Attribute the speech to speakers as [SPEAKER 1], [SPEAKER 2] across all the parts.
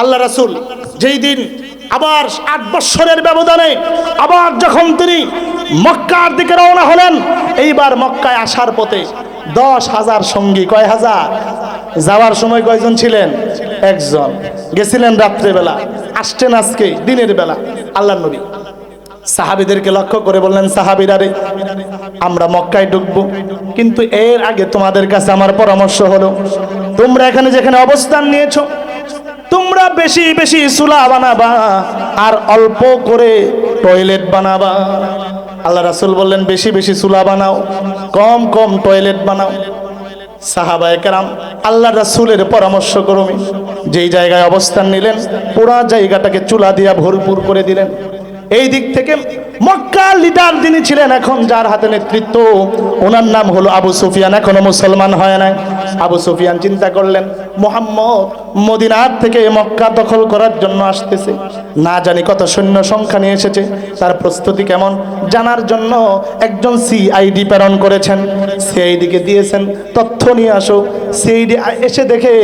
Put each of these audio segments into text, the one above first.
[SPEAKER 1] আল্লাহ রাসুল যেই দিন আবার আট বৎসরের ব্যবধানে আবার যখন তিনি মক্কার দিকে রওনা হলেন, এইবার মক্কায় আসার পথে দশ হাজার সঙ্গী, কয় হাজার? যাওয়ার সময় কয়জন ছিলেন? একজন। গেছিলেন রাত্রেবেলা, আসছেন আজকে, দিনের বেলা আল্লাহ নবী। সাহাবিদেরকে লক্ষ্য করে বললেন, সাহাবিরা রে, আমরা মক্কায় ঢুকবো। কিন্তু এর আগে তোমাদের কাছে আমার পরামর্শ হলো, তোমরা এখানে যেখানে অবস্থান নিয়েছো তোমরা বেশি বেশি চুলা বানাবা আর অল্প করে টয়লেট বানাবা। আল্লাহ রাসুল বললেন, বেশি বেশি চুলা বানাও, কম কম টয়লেট বানাও। সাহাবায়ে কেরাম, আল্লাহ রাসূলের পরামর্শ ক্রমে যেই জায়গায় অবস্থান নিলেন, পুরা জায়গাটাকে চুলা দিয়া ভরপুর করে দিলেন। এই দিক থেকে মক্কার লিডার যিনি ছিলেন, এখন যার হাতে নেতৃত্ব, ওনার নাম হলো আবু সুফিয়ান, এখনও মুসলমান হয় নাই। আবু সুফিয়ান চিন্তা করলেন, মোহাম্মদ মদিনার থেকে মক্কা দখল করার জন্য আসতেছে। না জানি কত সৈন্য সংখ্যা নিয়ে এসেছে, তার প্রস্তুতি কেমন। জানার জন্য একজন সিআইডি প্রেরণ করেছেন। সিআইডিকে দিয়েছেন, তথ্য নিয়ে আসো। সিআইডি এসে দেখে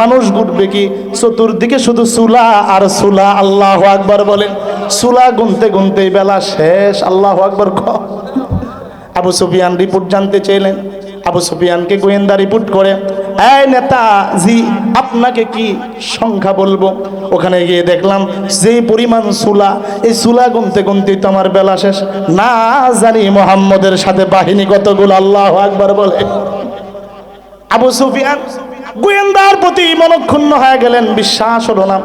[SPEAKER 1] মানুষ ঘুরবে কি? চতুর্দিকে শুধু সুলা আর সুলা, আল্লাহ আকবর বলেন। সুলা গুনতে গুনতে বেলা শেষ, আল্লাহ আকবর আবু সুফিয়ান রিপোর্ট জানতে চাইলেন আবু সুফিয়ানকে গোয়েন্দা রিপোর্ট করে, এই নেতা, জি, আপনাকে কি সংখ্যা বলব? ওখানে গিয়ে দেখলাম যে পরিমাণ সুলা, এই সুলা গুনতে গুনতেই তো আমার বেলা শেষ। না জানি মোহাম্মদের সাথে বাহিনী কতগুলো, আল্লাহ আকবার বলে। আবু সুফিয়ান গোয়েন্দার প্রতি মনক্ষুণ্ণ হয়ে গেলেন, বিশ্বাস হলো না,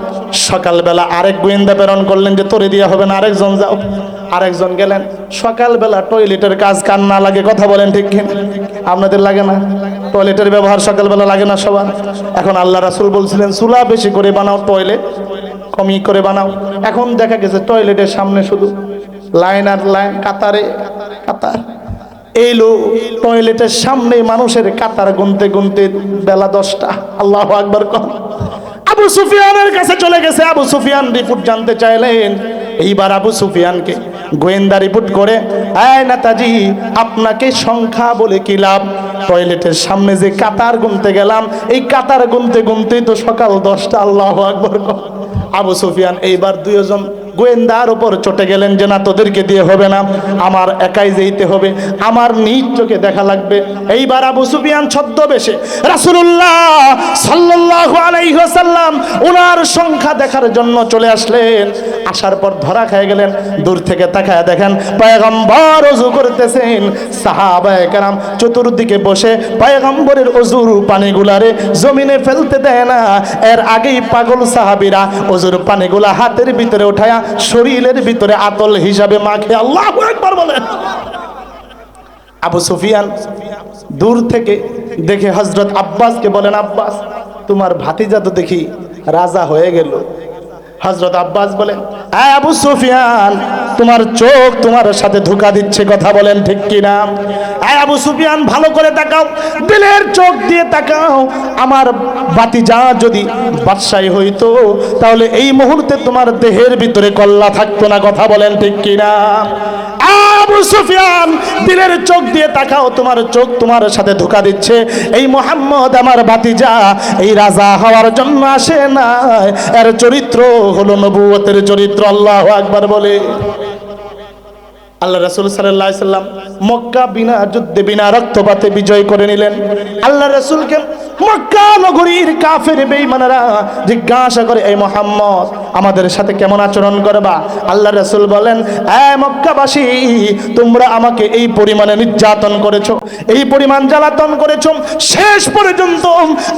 [SPEAKER 1] সকালবেলা আরেক গোয়েন্দা প্রেরণ করলেন যে তোরে দিয়া হবে না, আরেকজন যাও। আরেকজন গেলেন, সকালবেলা টয়লেটের কাজ কার না লাগে কথা বলেন ঠিক কিনা? আপনাদের লাগে না? টয়লেটের ব্যবহার সকালবেলা লাগে না সবার? এখন আল্লাহ রাসুল বলছিলেন, চুলা বেশি করে বানাও টয়লেট কমি করে বানাও। এখন দেখা গেছে টয়লেটের সামনে শুধু লাইন আর লাইন, কাতারে কাতার। এলো টয়লেটের সামনে মানুষের কাতার গুনতে গুনতে বেলা দশটা। আল্লাহ আকবর কন। আবু সুফিয়ানের কাছে চলে গেছে। আবু সুফিয়ান রিপোর্ট জানতে চাইলেন এইবার আবু সুফিয়ানকে গোয়েন্দা রিপোর্ট করে আয় নেতাজি, আপনাকে সংখ্যা বলে কি লাভ? টয়লেটের সামনে যে কাতার গুনতে গেলাম, এই কাতার গুনতে গুনতেই তো সকাল দশটা, আল্লাহ আকবর। আবু সুফিয়ান এইবার দুইজন গোয়েন্দার উপর চটে গেলেন যে, না, তোদেরকে দিয়ে হবে না, আমার একাই যেতে হবে, আমার নিজ চোখে দেখা লাগবে। এইবার আবু সুফিয়ান ছদ্মবেশে আলাইহি ওয়াসাল্লাম ওনার সংখ্যা দেখার জন্য চলে আসলেন। আসার পর ধরা খেয়ে গেলেন, দূর থেকে তাকায় দেখেন পয়গম্বর ওযু করতেছেন। সাহাবায়ে কেরাম চতুর্দিকে বসে পয়গম্বরের অজুর পানিগুলারে জমিনে ফেলতে দেয় না। এর আগেই পাগল সাহাবিরা অজুর পানিগুলা হাতের ভিতরে উঠায়া শরীরের ভিতরে আতল হিসাবে মাখে। আল্লাহ একবার বলেন আবু সুফিয়ান দূর থেকে দেখে হজরত আব্বাসকে বলেন, আব্বাস, তোমার ভাতিজা তো দেখি রাজা হয়ে গেল। হজরত আব্বাস বলেন আয় আবু সুফিয়ান, তোমার চোখ তোমার সাথে ধোকা দিচ্ছে, কথা বলেন ঠিক কিনা? আয় আবু সুফিয়ান, ভালো করে তাকাও, দিলের চোখ দিয়ে তাকাও, আমার বাতি যা যদি বাদশাহী হইতো, তাহলে এই মুহূর্তে তোমার দেহের ভিতরে কল্লা থাকতো না, কথা বলেন ঠিক কিনা? আবু সুফিয়ান, দিলের চোখ দিয়ে তাকাও, তোমার চোখ তোমার সাথে ধোকা দিচ্ছে। এই মোহাম্মদ আমার ভাতিজা, এই রাজা হওয়ার জন্য আসে না এর চরিত্র হলো নবুয়তের চরিত্র, আল্লাহ বলে। আল্লাহ রাসুল সাল্লাম মক্কা বিনা যুদ্ধে, বিনা রক্তপাতে বিজয় করে নিলেন। আল্লাহ রাসুলকে মক্কা নগরীর কাফের বেঈমানেরা জিজ্ঞাসা করে, এই মোহাম্মদ আমাদের সাথে কেমন আচরণ করবা? আল্লাহ রসুল বলেন মক্কাবাসী, তোমরা আমাকে এই পরিমাণে নির্যাতন করেছ, এই পরিমাণ জ্বালাতন করেছ। শেষ পর্যন্ত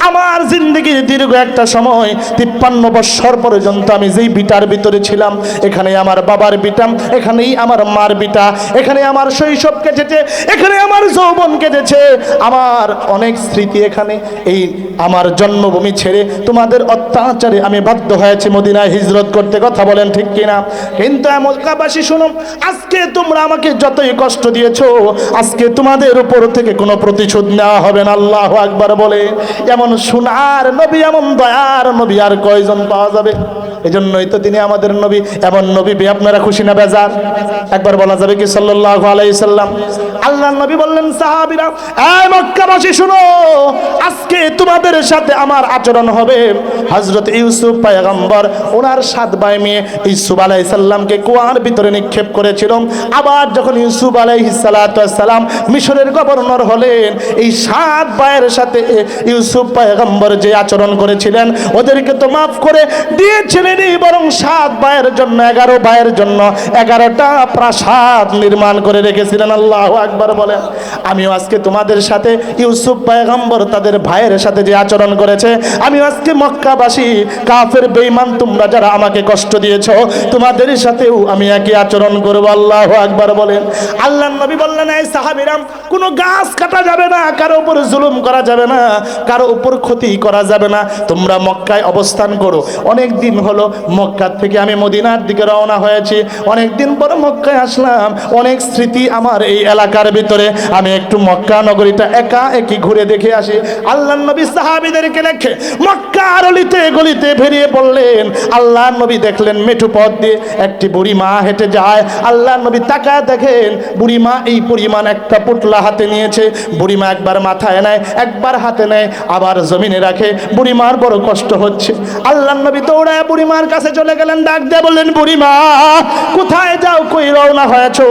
[SPEAKER 1] আমার জিন্দগির দীর্ঘ একটা সময়, তিপ্পান্ন বৎসর পর্যন্ত আমি যেই বিটার ভিতরে ছিলাম, এখানে আমার বাবার বিটাম এখানেই আমার মার বিটা, এখানে আমার শৈশব কেটেছে, এখানে আমার যৌবন কেটেছে। আমার অনেক স্মৃতি এখানে, এই আমার জন্মভূমি ছেড়ে তোমাদের অত্যাচারে আমি বাধ্য হয়েছি মদিনায় হিজরত হিজরত করতে কথা বলেন ঠিক কিনা? কিন্তু মক্কাবাসী, শুনো, আজকে তোমরা আমাকে যতই কষ্ট দিয়েছ, আজকে তোমাদের উপর থেকে কোনো প্রতিশোধ নেওয়া হবে না। আল্লাহ আকবার বলে, এমন সোনার নবী, এমন দয়ার নবী আর কয়জন পাওয়া যাবে? এজন্যই তো তিনি আমাদের নবী, এমন নবী পেয়ে আপনারা খুশি না বেজার? একবার বলা যাবে কি সাল্লাল্লাহু আলাইহি সাল্লাম? আল্লাহ নবী বললেন, সাহাবীরা এই মক্কাবাসী, শুনো, আজকে তোমাদের সাথে আমার আচরণ হবে। হযরত ইউসুফ পয়গম্বর, ওনার সাত ভাই মেয়ে ইউসুফ আলাইহিস সালামকে কুয়ার ভিতরে নিক্ষেপ করেছিল আবার যখন ইউসুফ আলাইহিস সালাতু সালাম মিশরের গভর্নর হলেন, এই সাত ভাইয়ের সাথে ইউসুফ পয়গম্বর যে আচরণ করেছিলেন, ওদেরকে তো মাফ করে দিয়েছিলেন বরং সাত ভাইয়ের জন্য, এগারো ভাইয়ের জন্য এগারোটা প্রাসাদ নির্মাণ করে রেখেছিলেন। আল্লাহ আকবার বলেন, আমিও আজকে তোমাদের সাথে ইউসুফ পয়গম্বর তাদের ভাইয়ের সাথে যে আচরণ করেছে আমি আজকে মক্কাবাসী, কাফের, বেঈমান, তোমরা যারা আমাকে কষ্ট দিয়েছ, তোমাদের সাথেও আমি একই আচরণ করব। আল্লাহ আকবার বলেন। আল্লাহ নবী বললেন এই সাহাবিরাম, কোনো গাছ কাটা যাবে না, কারও উপর জুলুম করা যাবে না, কারও উপর ক্ষতি করা যাবে না, তোমরা মক্কায় অবস্থান করো। অনেক দিন হলো মক্কার থেকে আমি মদিনার দিকে রওনা হয়েছি। অনেক দিন পর মক্কায় আসলাম। অনেক স্মৃতি আমার এই এলাকার ভিতরে। আমি একটু মক্কা নগরীটা একা একই ঘুরে দেখে আসি। আল্লাহ নবী সাহাবিদেরকে লেখে মক্কা অলিতে গলিতে বেরিয়ে পড়লেন। আল্লাহ নবী দেখলেন মেঠু পথ দিয়ে একটি বুড়ি মা হেঁটে যায়। আল্লাহ নবী তাকায় দেখেন বুড়ি মা এই পরিমাণ একটা পুটলা হাতে নিয়েছে। বুড়ি মা একবার মাথায় নেয়, একবার হাতে নেয়, আবার জমিনে রাখে। বুড়ি মার বড় কষ্ট হচ্ছে। আল্লাহ নবী দৌড়ায় বুড়ি মার কাছে চলে গেলেন, ডাক দিয়ে বললেন, বুড়ি মা, কোথায় যাও? কই রওনা হয়েছো?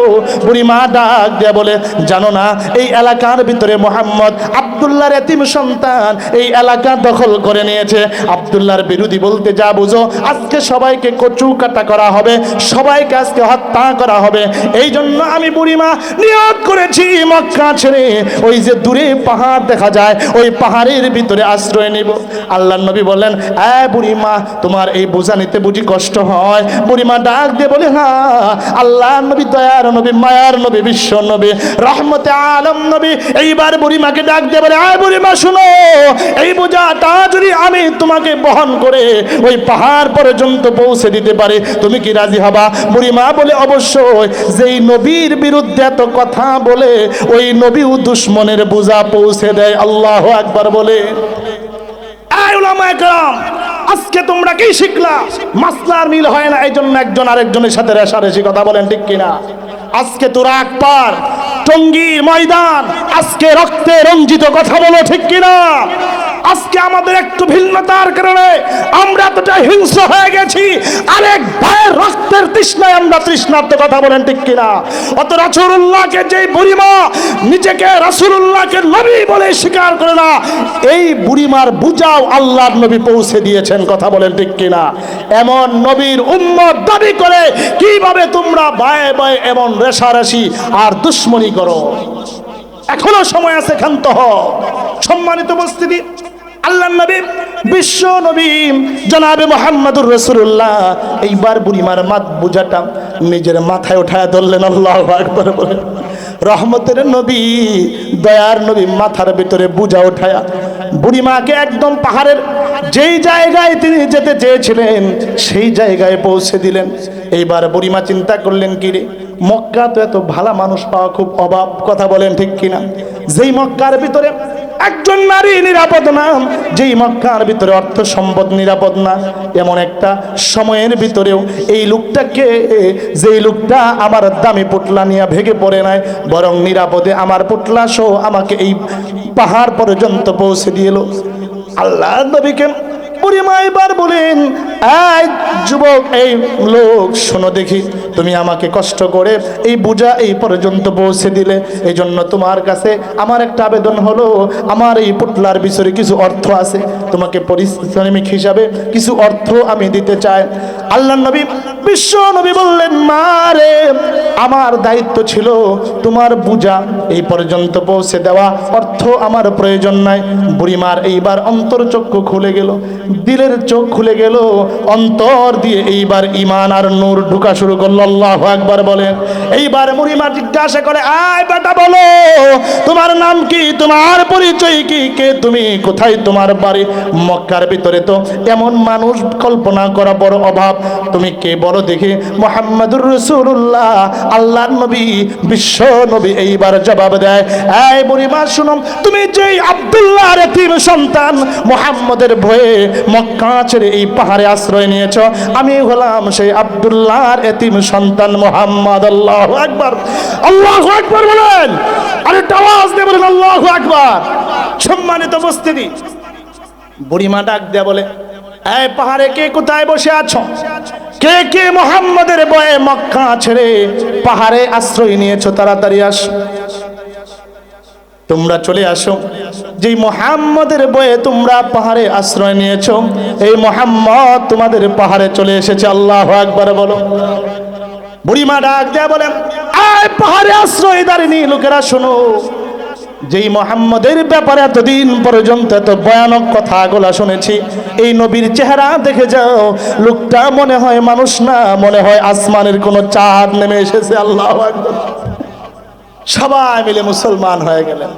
[SPEAKER 1] বুড়ি মা ডাক দিয়ে বলে, জানো না, এই এলাকার ভিতরে মোহাম্মদ আবদুল্লাহর এতিম সন্তান এই এলাকা দখল করে নিয়েছে। আবদুল্লাহর বিরোধী বলতে যা বুঝো আজকে সবাইকে কচু কাটা করা হবে, সবাইকে আজকে হত্যা করা হবে। এই জন্য আমি বুড়িমা নিয়ত করেছি মক্কা ছেড়ে। ওই যে দূরে পাহাড় দেখা যায়, ওই পাহাড়ের ভিতরে আশ্রয় নেব। আল্লাহ নবী বললেন, এ বুড়িমা, তোমার এই বোঝা নিতে বুঝি কষ্ট হয়? বুড়িমা ডাক দিয়ে বলে হ্যাঁ আল্লাহ নবী দয়ার নবী, মায়ার নবী, বিশ্ব নবী, রহমতে আলম নবী। এইবার বুড়িমাকে ডাক দিয়ে বলে আয় বুড়িমা, শুনো, এই বোঝাটা যদি আমি তোমাকে বহন করে ওই পাহাড় পর্যন্ত পৌঁছে দিতে পারে। তুমি কি রাজি হবা? বুড়িমা বলে, অবশ্যই। যেই নবীর বিরুদ্ধে এত কথা বলে, ওই নবীও দুশ্মনের বোঝা পৌঁছে দেয়। আল্লাহ একবার বলে। আজকে তোমরা কি শিখলা? মাসলার মিল হয় না এই জন্য একজন আরেকজনের সাথে রেশারেশি কথা বলেন, ঠিক কিনা? আজকে তোরা একবার টঙ্গীর ময়দান, আজকে রক্তে রঞ্জিত কথা বলো, ঠিক কিনা? আজকে আমাদের একটু ভিন্নতার কারণে আমরা এতটা হিংস্র হয়ে গেছি। আরেক ভাইয়ের রক্তের তৃষ্ণায় আমরা তৃষ্ণার্থ কথা বলেন ঠিক কিনা? অত রাসূলুল্লাহকে যেই বুড়িমা নিজেকে রাসূলুল্লাহকে নবী বলে স্বীকার করে না, এই বুড়িমার বুঝাও আল্লাহর নবী পৌঁছে দিয়েছেন কথা বলেন ঠিক কিনা? এমন নবীর উম্মত দাবি করে, কীভাবে তোমরা বায়ে বায়ে এমন রেশারেশি আর দুশ্মনী করো? এখনও সময় আছে ক্ষান্ত সম্মানিত উপস্থিতি আল্লাহ নবী, বিশ্ব নবী, জনাবে মোহাম্মদুর রসুল্লাহ এইবার বুড়িমার মাত বুঝাটা নিজের মাথায় উঠায় ধরলেন, আল্লাহ একবার বলে। রহমতের নবী, দয়ার নবী মাথার ভিতরে বুঝা উঠায়া বুড়িমাকে একদম পাহাড়ের যেই জায়গায় তিনি যেতে চেয়েছিলেন, সেই জায়গায় পৌঁছে দিলেন। এইবার বুড়িমা চিন্তা করলেন, কি রে মক্কা তো এত ভালো মানুষ পাওয়া খুব অভাব কথা বলেন ঠিক কিনা? যেই মক্কার ভিতরে একজন নারী নিরাপদ না, যেই মক্কার ভিতরে অর্থ সম্পদ নিরাপদ না, এমন একটা সময়ের ভিতরেও এই লোকটাকে, যেই লোকটা আমার দামি পুটলা নিয়ে ভেঙে পড়ে নাই, বরং নিরাপদে আমার পুটলা সহ আমাকে এই পাহাড় পর্যন্ত পৌঁছে দিল আল্লাহ নবীকে পরিমাইবার বলেন এই যুবক, এই লোক, শোনো দেখি, তুমি আমাকে কষ্ট করে এই বুঝা এই পর্যন্ত পৌঁছে দিলে। এই জন্য তোমার কাছে আমার একটা আবেদন হলো, আমার এই পুটলার বিষয়ে কিছু অর্থ আছে। তোমাকে পরিশ্রমিক হিসাবে কিছু অর্থ আমি দিতে চাই। আল্লাহ নবী, বিশ্ব নবী বললেন মারে আমার দায়িত্ব ছিল তোমার বুঝা, এই পর্যন্ত পৌঁছে দেওয়া। অর্থ আমার প্রয়োজন নাই। বুড়িমার এইবার অন্তর চক্ষু খুলে গেল, দিলের চোখ খুলে গেল অন্তর দিয়ে এইবার ইমান আর নূর ঢুকা শুরু করল, আল্লাহ একবার বলেন। এইবার মুড়িমা জিজ্ঞাসা করে, আয় বেটা, বলো, তোমার নাম কি? তোমার পরিচয় কি? কে তুমি? কোথায় তোমার বাড়ি? মক্কার ভিতরে তো এমন মানুষ কল্পনা করা বড় অভাব। তুমি কে বলো দেখি? মোহাম্মদুর রসুল্লাহ আল্লাহ নবী, বিশ্ব নবী এইবার জবাব দেয় এই বুড়িমা শুনো, তুমি যেই আব্দুল্লাহর এতিম সন্তান, মোহাম্মদের ভয়ে মক্কা ছেড়ে এই পাহাড়ে আশ্রয় নিয়েছ? আমি হলাম সেই আব্দুল্লাহর এতিম সন্তান মোহাম্মদ, আল্লাহ একবার আল্লাহ একবার বলেন। আরে আওয়াজ দিয়ে বলেন, আল্লাহ একবার সম্মানিত উপস্থিতি। বুড়িমা ডাক দেয়া বলে, এই পাহাড়ে কে কোথায় বসে আছো? কে কে মোহাম্মদের বয়ে মক্কা ছেড়ে পাহাড়ে আশ্রয় নিয়েছো? তাড়াতাড়ি আসো। তোমরা চলে আসো। যেই মোহাম্মদের বয়ে তোমরা পাহাড়ে আশ্রয় নিয়েছো, এই মোহাম্মদ তোমাদের পাহাড়ে চলে এসেছে। আল্লাহ একবার বলো। বুড়িমা ডাক দেয়া বলেন, আয় পাহাড়ে আশ্রয় দাঁড়িয়ে লোকেরা, শোনো। যেই মোহাম্মদের ব্যাপারে এতদিন পর্যন্ত এত ভয়ানক কথা কথাগুলা শুনেছি, এই নবীর চেহারা দেখে যাও। লোকটা মনে হয় মানুষ না, মনে হয় আসমানের কোনো চাঁদ নেমে এসেছে। আল্লাহ। সবাই মিলে মুসলমান হয়ে গেলেন।